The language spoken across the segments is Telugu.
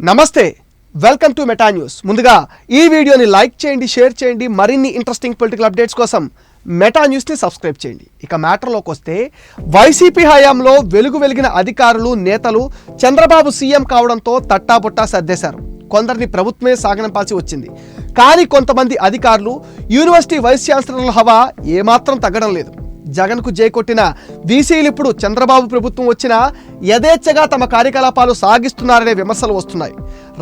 నమస్తే వెల్కమ్ టు మెటా న్యూస్. ముందుగా ఈ వీడియోని లైక్ చేయండి షేర్ చేయండి మరిన్ని ఇంట్రెస్టింగ్ పొలిటికల్ అప్డేట్స్ కోసం మెటా న్యూస్ని సబ్స్క్రైబ్ చేయండి. ఇక మ్యాటర్లోకి వస్తే వైసీపీ హయాంలో వెలుగు వెలిగిన అధికారులు నేతలు చంద్రబాబు సీఎం కావడంతో తట్టాబుట్టా సర్దేశారు. కొందరిని ప్రభుత్వమే సాగనంపాల్సి వచ్చింది. కానీ కొంతమంది అధికారులు యూనివర్సిటీ వైస్ ఛాన్సలర్ల హవా ఏమాత్రం తగ్గడం లేదు. జగన్కు జై కొట్టిన వీసీలు ఇప్పుడు చంద్రబాబు ప్రభుత్వం వచ్చినా యథేచ్ఛగా తమ కార్యకలాపాలు సాగిస్తున్నారనే విమర్శలు వస్తున్నాయి.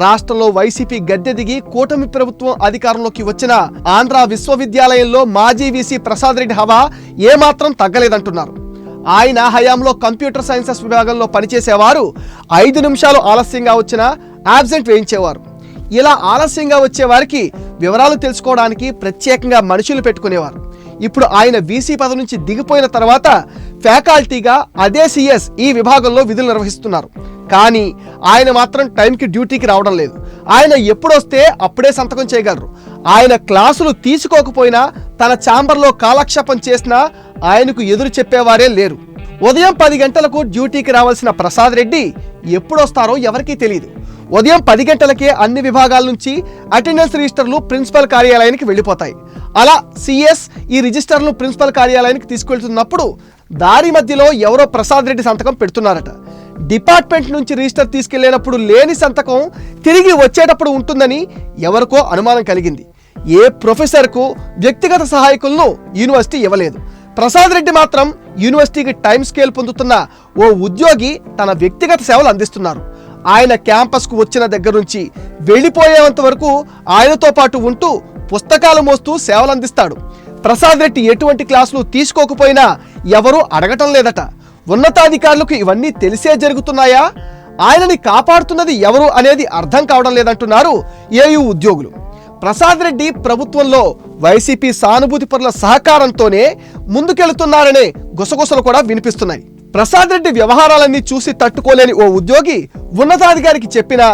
రాష్ట్రంలో వైసీపీ గద్దె దిగి కూటమి ప్రభుత్వం అధికారంలోకి వచ్చిన ఆంధ్ర విశ్వవిద్యాలయంలో మాజీ వీసీ ప్రసాద్ రెడ్డి హవా ఏమాత్రం తగ్గలేదంటున్నారు. ఆయన హయాంలో కంప్యూటర్ సైన్సెస్ విభాగంలో పనిచేసేవారు ఐదు నిమిషాలు ఆలస్యంగా వచ్చినా యాబ్సెంట్ వేయించేవారు. ఇలా ఆలస్యంగా వచ్చేవారికి వివరాలు తెలుసుకోవడానికి ప్రత్యేకంగా మనుషులు పెట్టుకునేవారు. ఇప్పుడు ఆయన వీసీ పదవి నుంచి దిగిపోయిన తర్వాత ఫ్యాకల్టీగా అదే సిఎస్ ఈ విభాగంలో విధులు నిర్వహిస్తున్నారు. కానీ ఆయన మాత్రం టైంకి డ్యూటీకి రావడం లేదు. ఆయన ఎప్పుడొస్తే అప్పుడే సంతకం చేయగలరు. ఆయన క్లాసులు తీసుకోకపోయినా తన ఛాంబర్లో కాలక్షేపం చేసినా ఆయనకు ఎదురు చెప్పేవారే లేరు. ఉదయం పది గంటలకు డ్యూటీకి రావాల్సిన ప్రసాద్ రెడ్డి ఎప్పుడొస్తారో ఎవరికీ తెలియదు ఉదయం పది గంటలకే అన్ని విభాగాల నుంచి అటెండెన్స్ రిజిస్టర్లు ప్రిన్సిపల్ కార్యాలయానికి వెళ్ళిపోతాయి. అలా సిఎస్ ఈ రిజిస్టర్లు ప్రిన్సిపల్ కార్యాలయానికి తీసుకెళ్తున్నప్పుడు దారి మధ్యలో ఎవరో ప్రసాద్ రెడ్డి సంతకం పెడుతున్నారట. డిపార్ట్మెంట్ నుంచి రిజిస్టర్ తీసుకెళ్ళేటప్పుడు లేని సంతకం తిరిగి వచ్చేటప్పుడు ఉంటుందని ఎవరికో అనుమానం కలిగింది. ఏ ప్రొఫెసర్కు వ్యక్తిగత సహాయకులను యూనివర్సిటీ ఇవ్వలేదు. ప్రసాద్ రెడ్డి మాత్రం యూనివర్సిటీకి టైం స్కేల్ పొందుతున్న ఓ ఉద్యోగి తన వ్యక్తిగత సేవలు అందిస్తున్నారు. ఆయన క్యాంపస్కు వచ్చిన దగ్గర నుంచి వెళ్ళిపోయేంత వరకు ఆయనతో పాటు ఉంటూ పుస్తకాలు మోస్తూ సేవలందిస్తాడు. ప్రసాద్ రెడ్డి ఎటువంటి క్లాసులు తీసుకోకపోయినా ఎవరూ అడగటం లేదట. ఉన్నతాధికారులకు ఇవన్నీ తెలిసే జరుగుతున్నాయా? ఆయనని కాపాడుతున్నది ఎవరు అనేది అర్థం కావడం లేదంటున్నారు ఏయు ఉద్యోగులు. ప్రసాద్ రెడ్డి ప్రభుత్వంలో వైసీపీ సానుభూతి పరుల సహకారంతోనే ముందుకెళ్తున్నారనే గుసగుసలు కూడా వినిపిస్తున్నాయి. ప్రసాద్ రెడ్డి వ్యవహారాలన్నీ చూసి తట్టుకోలేని ఓ ఉద్యోగి ఉన్నతాధికారికి చెప్పినా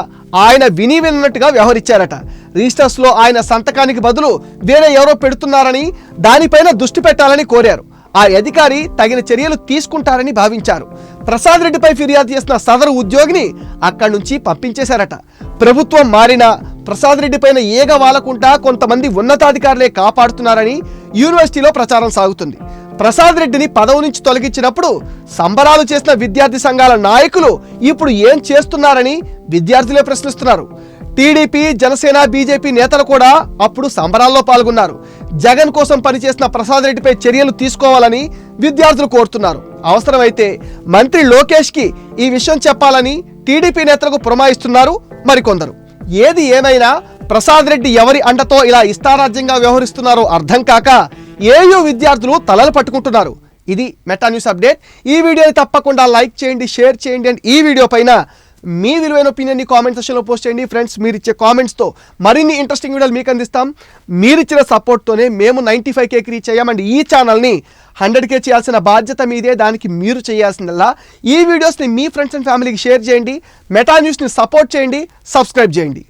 ఆయన విని విన్నట్టుగా వ్యవహరించారట. రిజిస్టర్స్లో ఆయన సంతకానికి బదులు వేరే ఎవరో పెడుతున్నారని దానిపైన దృష్టి పెట్టాలని కోరారు. ఆ అధికారి తగిన చర్యలు తీసుకుంటారని భావించారు. ప్రసాద్ రెడ్డిపై ఫిర్యాదు చేసిన సదరు ఉద్యోగిని అక్కడి నుంచి పంపించేశారట. ప్రభుత్వం మారినా ప్రసాద్ రెడ్డి పైన ఏగ వాలకుండా కొంతమంది ఉన్నతాధికారులే కాపాడుతున్నారని యూనివర్సిటీలో ప్రచారం సాగుతుంది. ప్రసాద్ రెడ్డిని పదవి నుంచి తొలగించినప్పుడు సంబరాలు చేసిన విద్యార్థి సంఘాల నాయకులు ఇప్పుడు ఏం చేస్తున్నారని విద్యార్థులే ప్రశ్నిస్తున్నారు. టీడీపీ జనసేన బీజేపీ నేతలు కూడా అప్పుడు సంబరాల్లో పాల్గొన్నారు. జగన్ కోసం పనిచేసిన ప్రసాద్ రెడ్డిపై చర్యలు తీసుకోవాలని విద్యార్థులు కోరుతున్నారు. అవసరమైతే మంత్రి లోకేష్కి ఈ విషయం చెప్పాలని టీడీపీ నేతలకు పురమాయిస్తున్నారు మరికొందరు. ఏది ఏమైనా ప్రసాద్ రెడ్డి ఎవరి అండతో ఇలా ఇష్టారాజ్యంగా వ్యవహరిస్తున్నారో అర్థం కాక ఏయూ విద్యార్థులు తలలు పట్టుకుంటున్నారు. ఇది మెటా న్యూస్ అప్డేట్. ఈ వీడియోని తప్పకుండా లైక్ చేయండి షేర్ చేయండి అండ్ ఈ వీడియో పైన మీ విలువైన ఒపీనియన్ని కామెంట్ సెక్షన్లో పోస్ట్ చేయండి. ఫ్రెండ్స్ మీరు ఇచ్చే కామెంట్స్తో మరిన్ని ఇంట్రెస్టింగ్ వీడియోలు మీకు అందిస్తాం. మీరు ఇచ్చిన సపోర్ట్తోనే మేము నైంటీ ఫైవ్ కేకి రీచ్ అయ్యాం అండ్ ఈ ఛానల్ని హండ్రెడ్ కే చేయాల్సిన బాధ్యత మీదే దానికి మీరు చేయాల్సిందల్లా. ఈ వీడియోస్ని మీ ఫ్రెండ్స్ అండ్ ఫ్యామిలీకి షేర్ చేయండి. మెటా న్యూస్ని సపోర్ట్ చేయండి సబ్స్క్రైబ్ చేయండి.